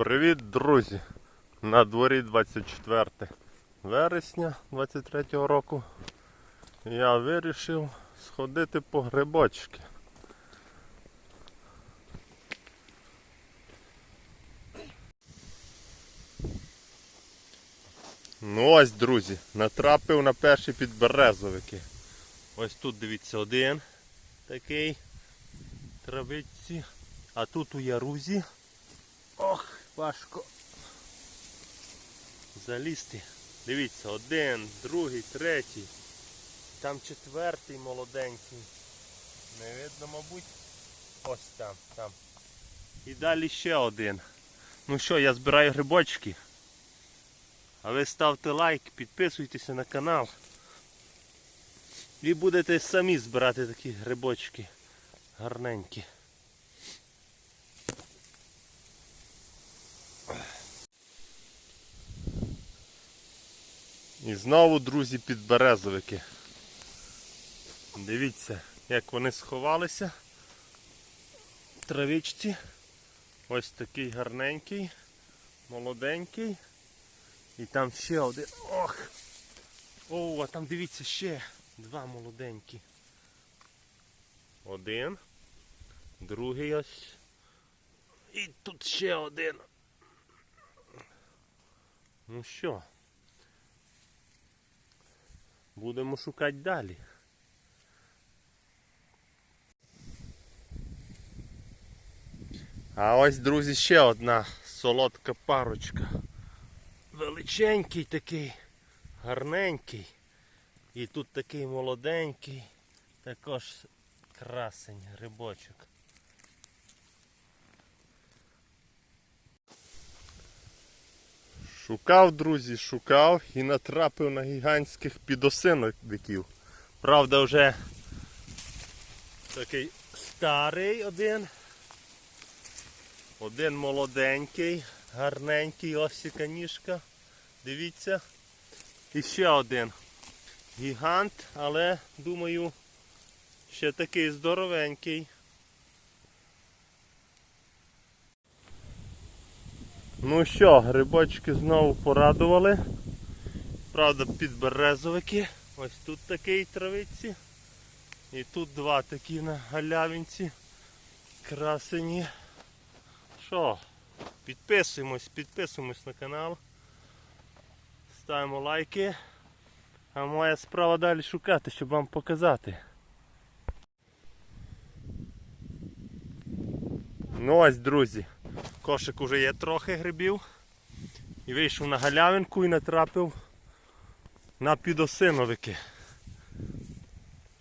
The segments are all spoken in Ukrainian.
Привіт, друзі! На дворі 24 вересня 23 року. Я вирішив сходити по грибочки. Ну ось, друзі, натрапив на перші підберезовики. Ось тут дивіться один такий травиці. А тут у ярузі. Важко залізти. Дивіться, один, другий, третій. Там четвертий молоденький. Не видно, мабуть. Ось там, там. І далі ще один. Ну що, я збираю грибочки. А ви ставте лайк, підписуйтеся на канал. І будете самі збирати такі грибочки гарненькі. І знову, друзі, підберезовики. Дивіться, як вони сховалися. в Травичці. Ось такий гарненький, молоденький. І там ще один. Ох! О, а там дивіться ще два молоденькі. Один. Другий ось. І тут ще один. Ну що? Будемо шукати далі. А ось, друзі, ще одна солодка парочка. Величенький такий, гарненький. І тут такий молоденький, також красень, грибочок. Шукав, друзі, шукав і натрапив на гігантських підосиновиків. Правда, вже такий старий один. Один молоденький, гарненький, ось ніжка. Дивіться. І ще один. Гігант, але думаю, ще такий здоровенький. Ну що, грибочки знову порадували. Правда, підберезовики. Ось тут такий травиці. І тут два такі на галявинці. Красені. Що? Підписуємось, підписуємось на канал. Ставимо лайки. А моя справа далі шукати, щоб вам показати. Ну ось, друзі. Кошик уже є трохи грибів. І вийшов на галявинку і натрапив на підосиновики.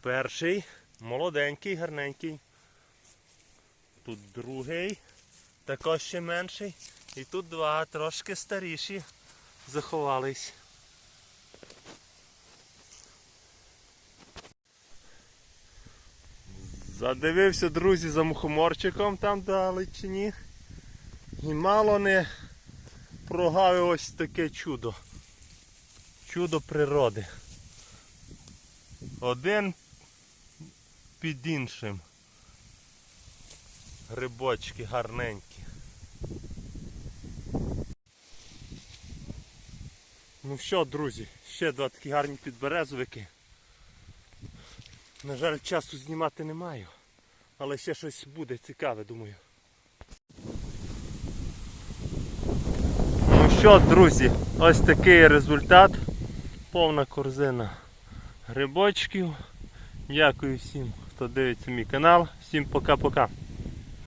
Перший молоденький, гарненький. Тут другий, також ще менший. І тут два трошки старіші заховались. Задивився, друзі, за мухоморчиком там далечині. І мало не прогавив ось таке чудо. Чудо природи. Один під іншим. Грибочки гарненькі. Ну що, друзі, ще два такі гарні підберезовики. На жаль, часу знімати не маю, але ще щось буде цікаве, думаю. Що, друзі, ось такий результат. Повна корзина грибочків. Дякую всім, хто дивиться мій канал. Всім пока-пока.